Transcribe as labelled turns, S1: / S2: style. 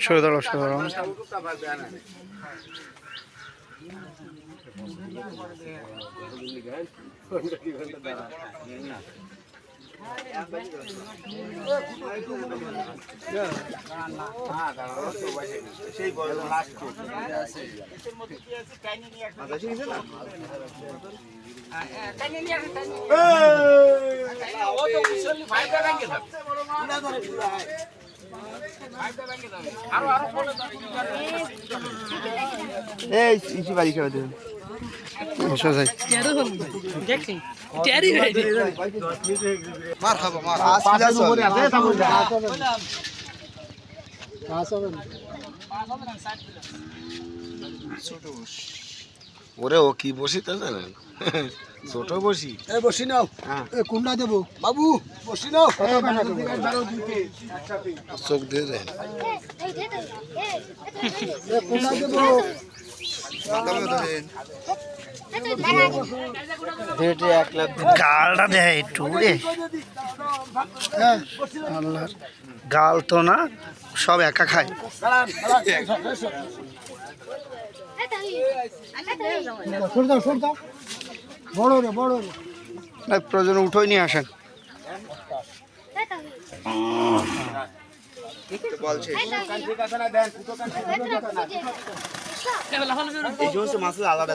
S1: সরে দাঁড়াও সরে দাঁড়াও
S2: সেই এই ইসি বাড়ি খেয়ে মার খাব মার।
S3: ওরে ও কি বসি তা জানেন ছোট বসি।
S2: এ বসি নাও।
S3: হ্যাঁ।
S2: এ কোনটা দেবো। বাবু বসি নাও।
S3: চোখ দিয়ে দেন।
S2: কোনটা দেবো।
S1: গালটা দেয় একটু রে। আল্লাহর গাল তো না সব একা খায়।
S2: সরে দাও সরে দাও। বড় রে বড় রে।
S1: না প্রয়োজন উঠোই নিয়ে আসেন।
S2: আলাদা